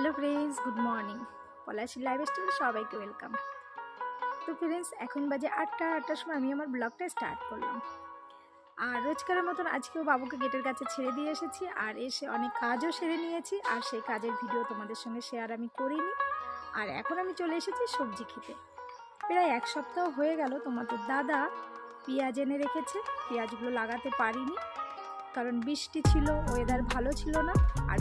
Hello friends, good morning. Palashi live স্টাইলে সবাইকে welcome. তো ফ্রেন্ডস, এখন বাজে আটটা, আটটার সময় আমি আমার ব্লগটা স্টার্ট করলাম। আর রোজকারের মতন আজকেও বাবুকে গেটের কাছে ছেড়ে দিয়ে এসেছি, আর এসে অনেক কাজও সেরে নিয়েছি, আর সেই কাজের ভিডিও তোমাদের সঙ্গে শেয়ার আমি করিনি। আর এখন আমি চলে এসেছি সবজি খেতে। প্রায় এক সপ্তাহ হয়ে গেল, তোমাদের দাদা পেঁয়াজ এনে রেখেছে। পেঁয়াজগুলো লাগাতে পারিনি, কারণ বৃষ্টি ছিল ওয়েদার ভালো ছিল না, আর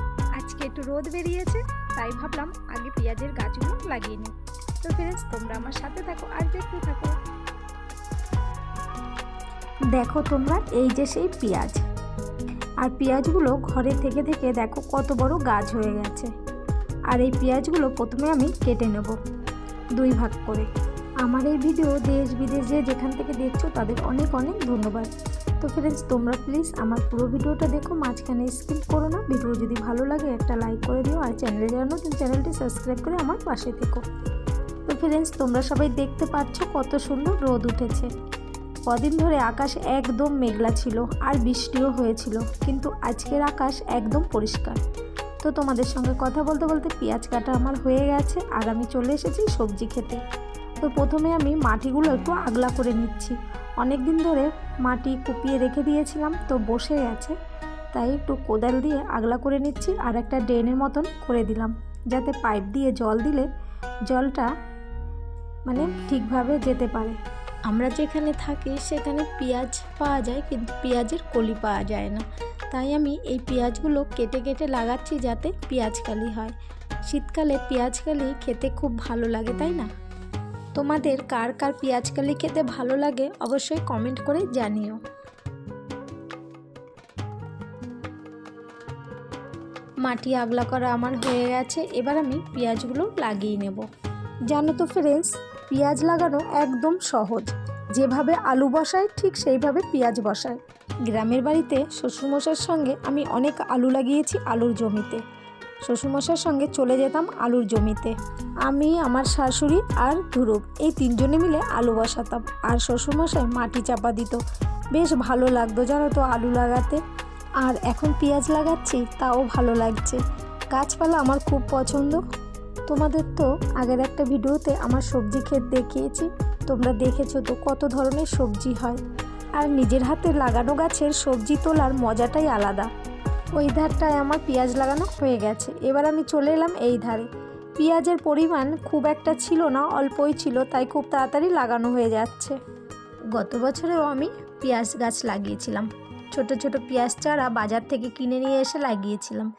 আজকে একটু রোদ বেরিয়েছে, তাই ভাবলাম আগে পেঁয়াজের গাছগুলো লাগিয়ে নিই। তো ফ্রেন্ডস তোমরা আমার সাথে থাকো আর দেখতে থাকো। দেখো তোমরা, এই যে সেই পেঁয়াজ। আর পেঁয়াজগুলো ঘরে থেকে থেকে দেখো কত বড় গাছ হয়ে গেছে। আর এই পেঁয়াজগুলো প্রথমে আমি কেটে নেব দুই ভাগ করে। আমার এই ভিডিও দেশ বিদেশে যেখান থেকে দেখছ, তাদের অনেক অনেক ধন্যবাদ। তো ফ্রেন্ডস তোমরা প্লিজ আমার পুরো ভিডিওটা দেখো, মাঝখানে স্কিপ করো না। ভিডিও যদি ভালো লাগে, একটা লাইক করে দিও। আর চ্যানেলে যারা নতুন চ্যানেলটি সাবস্ক্রাইব করে আমার পাশে থেকো। তো ফ্রেন্ডস তোমরা সবাই দেখতে পাচ্ছ কত সুন্দর রোদ উঠেছে। কদিন ধরে আকাশ একদম মেঘলা ছিল আর বৃষ্টিও হয়েছিল, কিন্তু আজকের আকাশ একদম পরিষ্কার। তো তোমাদের সঙ্গে কথা বলতে বলতে পেঁয়াজ কাটা আমার হয়ে গেছে, আর আমি চলে এসেছি সবজি খেতে। তো প্রথমে আমি মাটিগুলো একটু আগলা করে নিচ্ছি। অনেক দিন ধরে মাটি কুপিয়ে রেখে দিয়েছিলাম, তো বসে আছে। তাই একটু কোদাল দিয়ে আগলা করে নিচ্ছি আর একটা ড্রেনের মতন করে দিলাম, যাতে পাইপ দিয়ে জল দিলে জলটা মানে ঠিকভাবে যেতে পারে। আমরা যেখানে থাকি সেখানে পেঁয়াজ পাওয়া যায়, কিন্তু পেঁয়াজের কলি পাওয়া যায় না। তাই আমি এই পেঁয়াজগুলো কেটে কেটে লাগাচ্ছি যাতে পেঁয়াজকালি হয়। শীতকালে পেঁয়াজকালি খেতে খুব ভালো লাগে, তাই না? তোমাদের কার কার পেঁয়াজকালি খেতে ভালো লাগে অবশ্যই কমেন্ট করে জানিও। মাটি আগলা করা আমার হয়ে গেছে, এবার আমি পেঁয়াজগুলো লাগিয়ে নেব। জানো তো ফ্রেন্ডস পেঁয়াজ লাগানো একদম সহজ। যেভাবে আলু বসায় ঠিক সেইভাবে পেঁয়াজ বসায় গ্রামের বাড়িতে শ্বশুরমশার সঙ্গে আমি অনেক আলু লাগিয়েছি আলুর জমিতে। শ্বশুরমশার সঙ্গে চলে যেতাম আলুর জমিতে। আমি, আমার শাশুড়ি আর ধ্রুব এই তিনজনে মিলে আলু বসাতাম আর শ্বশুরমশাই মাটি চাপা দিত। বেশ ভালো লাগতো জানো তো আলু লাগাতে। আর এখন পেঁয়াজ লাগাচ্ছি, তাও ভালো লাগছে। গাছপালা আমার খুব পছন্দ। তোমাদের তো আগের একটা ভিডিওতে আমার সবজি ক্ষেত দেখিয়েছি, তোমরা দেখেছ তো কত ধরনের সবজি হয়। আর নিজের হাতে লাগানো গাছের সবজি তোলার মজাটাই আলাদা। ওই ধারটায় আমার পেঁয়াজ লাগানো হয়ে গেছে। এবার আমি চলে এলাম এই ধারে। পেঁয়াজের পরিমাণ খুব একটা ছিল না, অল্পই ছিল, তাই খুব তাড়াতাড়ি লাগানো হয়ে যাচ্ছে। গত বছরেও আমি পেঁয়াজ গাছ লাগিয়েছিলাম। ছোট ছোট পেঁয়াজ চারা বাজার থেকে কিনে নিয়ে এসে লাগিয়েছিলাম।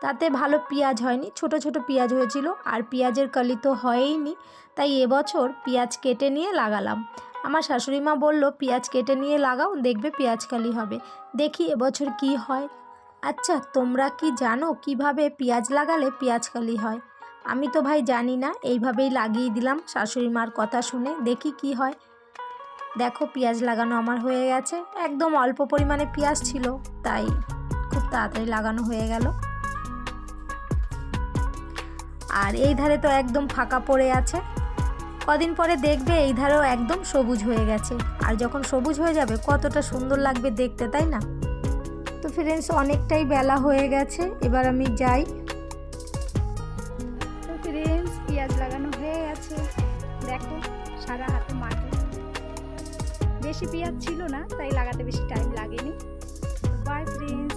তাতে ভালো পেঁয়াজ হয়নি, ছোট ছোট পেঁয়াজ হয়েছিল, আর পেঁয়াজের কলি তো হয়ইনি, তাই এবছর পেঁয়াজ কেটে নিয়ে লাগালাম। আমার শাশুড়ি মা বলল, পেঁয়াজ কেটে নিয়ে লাগাও, দেখবে পেঁয়াজ কালি হবে। দেখি এবছর কি হয়। আচ্ছা তোমরা কি জানো কীভাবে পেঁয়াজ লাগালে পেঁয়াজ কালি হয়? আমি তো ভাই জানি না, এইভাবেই লাগিয়ে দিলাম, শাশুড়ি মার কথা শুনে দেখি কি হয়। দেখো, পেঁয়াজ লাগানো আমার হয়ে গেছে, একদম অল্প পরিমাণে পেঁয়াজ ছিল, তাই খুব তাড়াতাড়ি লাগানো হয়ে গেল। আর এই ধারে তো একদম ফাঁকা পড়ে আছে। কদিন পরে দেখবে এই ধারেও একদম সবুজ হয়ে গেছে। আর যখন সবুজ হয়ে যাবে, কতটা সুন্দর লাগবে দেখতে, তাই না? তো ফ্রেন্ডস অনেকটাই বেলা হয়ে গেছে, এবার আমি যাই। তো ফ্রেন্ডস পেঁয়াজ লাগানো হয়ে গেছে। দেখো, সারা হাতে মাটি। বেশি পেঁয়াজ ছিল না, তাই লাগাতে বেশি টাইম লাগেনি। By friends